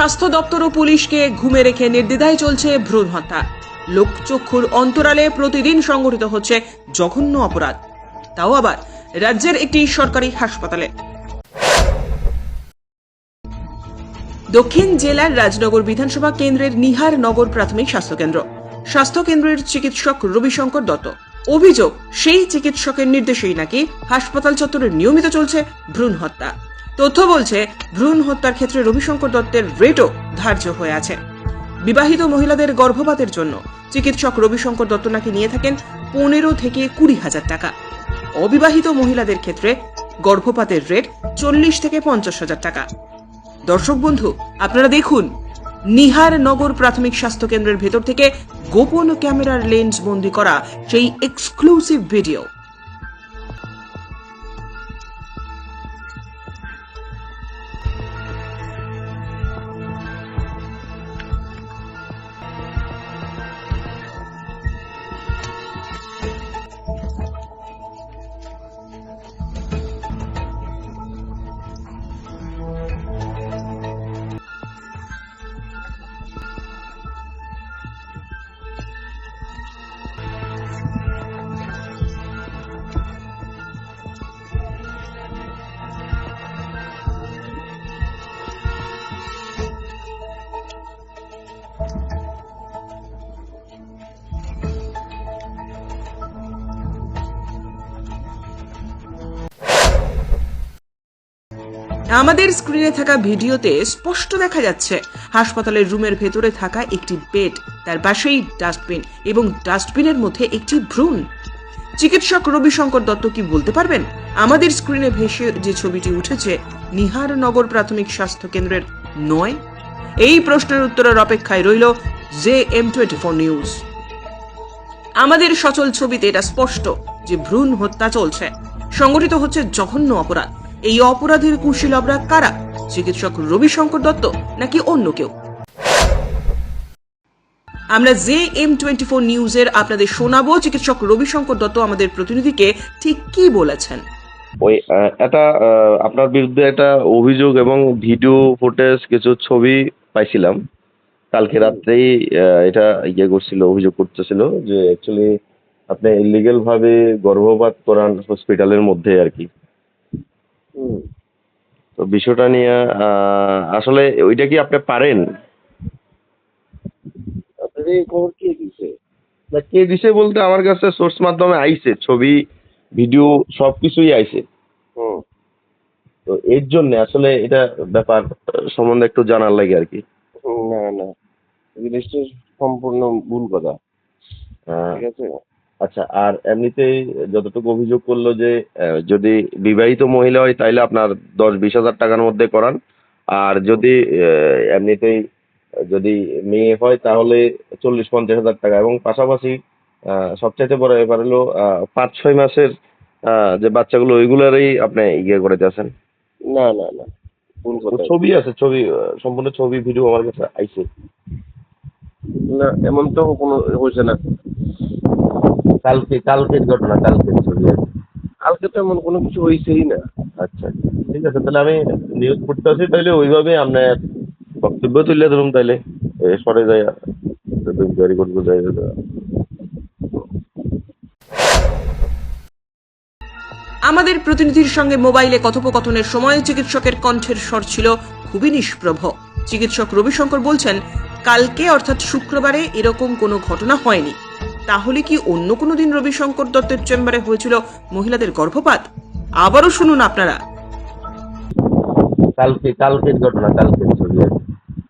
স্বাস্থ্য দপ্তর ও পুলিশকে ঘুমে রেখে নির্দ্বিধায় চলছে ভ্রূণ হত্যা। লোকচক্ষুর অন্তরালে প্রতিদিন সংঘটিত হচ্ছে জঘন্য অপরাধ। তাও আবার রাজ্যের একটি সরকারি হাসপাতালে। দক্ষিণ জেলার রাজনগর বিধানসভা কেন্দ্রের নিহার নগর প্রাথমিক স্বাস্থ্যকেন্দ্র স্বাস্থ্য কেন্দ্রের চিকিৎসক রবিশঙ্কর দত্ত। অভিযোগ, সেই চিকিৎসকের নির্দেশেই নাকি হাসপাতাল চত্বরে নিয়মিত চলছে ভ্রূণ হত্যা। তথ্য বলছে, ভ্রূণ হত্যার ক্ষেত্রে রবিশঙ্কর দত্তের রেটও ধার্য হয়ে আছে। বিবাহিত মহিলাদের গর্ভপাতের জন্য চিকিৎসক রবিশঙ্কর দত্ত নাকি নিয়ে থাকেন পনেরো থেকে কুড়ি হাজার টাকা। অবিবাহিত মহিলাদের ক্ষেত্রে গর্ভপাতের রেট চল্লিশ থেকে পঞ্চাশ হাজার টাকা। দর্শক বন্ধু, আপনারা দেখুন, নিহার নগর প্রাথমিক স্বাস্থ্য কেন্দ্রের ভেতর থেকে গোপন ক্যামেরার লেন্স বন্দি করা সেই এক্সক্লুসিভ ভিডিও আমাদের স্ক্রিনে থাকা ভিডিওতে স্পষ্ট দেখা যাচ্ছে, হাসপাতালের রুমের ভেতরে থাকা একটি বেড তার পাশেই ডাস্টবিন এবং ডাস্টবিনের মধ্যে একটি ভ্রূণ। চিকিৎসক রবিশঙ্কর দত্ত কি বলতে পারবেন? আমাদের স্ক্রিনে ভেসে যে ছবিটি উঠেছে, নিহার নগর প্রাথমিক স্বাস্থ্য কেন্দ্রের নয়? এই প্রশ্নের উত্তরের অপেক্ষায় রইল J M twenty four news. আমাদের সচল ছবিতে এটা স্পষ্ট যে ভ্রূণ হত্যা চলছে। সংগঠিত হচ্ছে জঘন্য অপরাধ। এই অপরাধের কুশীলবরা কারা? চিকিৎসক রবিশঙ্কর দত্ত নাকি অন্য কেউ? আমরা জে এম টোয়েন্টি ফোর নিউজের আপনাদের শোনাবো। চিকিৎসক রবিশঙ্কর দত্ত আমাদের প্রতিনিধিকে ঠিক কি বলেছেন? ওই একটা আপনার বিরুদ্ধে একটা অভিযোগ এবং ভিডিও ফুটেজ, কিছু ছবি পাইছিলাম। কালকে রাত্রেই এটা ইয়ে করছিল, অভিযোগ করতেছিল যে অ্যাকচুয়ালি আপনি ইলিগেল ভাবে গর্ভপাত করান হসপিটালের মধ্যে আর কি। তো বিষয়টা নিয়ে আসলে ওইটা কি আপনি পারেন? আপনাদের এই খবর কে দিছে? না কে দিছে বলতে আমার কাছে সোর্স মাধ্যমে আইছে ছবি ভিডিও সব কিছুই আইছে। হুম। তো এর জন্য আসলে এটা ব্যাপার সম্বন্ধে একটু জানার লাগে আর কি। না না। জিনিসটা সম্পূর্ণ ভুল কথা। আহ, ঠিক আছে? আচ্ছা আর এমনিতেই যতটুকু অভিযোগ করল যে যদি বিবাহিত মহিলা হয় তাইলে আপনার দশ বিশ হাজার টাকার মধ্যে করান। আর যদি এমনিতেই যদি মেয়ে হয় তাহলে চল্লিশ পঞ্চাশ হাজার টাকা। এবং পাশাপাশি আহ, সবচাইতে বড় ব্যাপার হলো পাঁচ ছয় মাসের যে বাচ্চাগুলো ওইগুলারই আপনি ইয়ে করে দিয়েছেন না না না। ছবি আছে ছবি সম্পূর্ণ ছবি ভিডিও আমার কাছে আইছে। না এমন তো কোনো হয়েছে না। কালকে কালকের ঘটনা কালকের ছবি আছে। কালকে তো এমন কোনো কিছু হয়েছেই না। আচ্ছা ঠিক আছে তাহলে আমি নিউজ পড়তে আসি তাহলে ওইভাবে আপনার বক্তব্য তুলে ধরুন তাহলে। সরে যায় ইনকোয়ারি করব যাই আমাদের প্রতিনিধির সঙ্গে মোবাইলে কথোপকথনের সময় চিকিৎসকের কণ্ঠের স্বর ছিল খুবই নিষ্প্রভ। চিকিৎসক রবিশঙ্কর বলছেন কালকে অর্থাৎ শুক্রবারে এরকম কোনো ঘটনা হয়নি। তাহলে কি অন্য কোনো দিন রবিশঙ্কর দত্তের চেম্বারে হয়েছিল মহিলাদের গর্ভপাত? আবারও শুনুন আপনারা। কালকে কালকের ঘটনা কালকের ছবি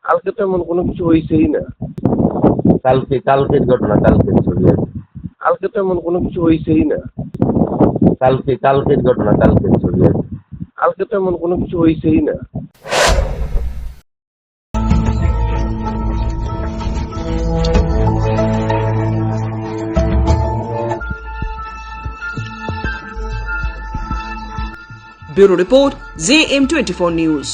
কালকে তো এমন কোনো কিছু হয়েছেই না। কালকে কালকের ঘটনা কালকের ছবি কালকে তো এমন কোনো কিছু হয়েছেই না। কালকে কালকের ঘটনা কালকের ছবি কালকে তো এমন কোনো কিছু হয়েছেই না। Bureau report J M twenty four news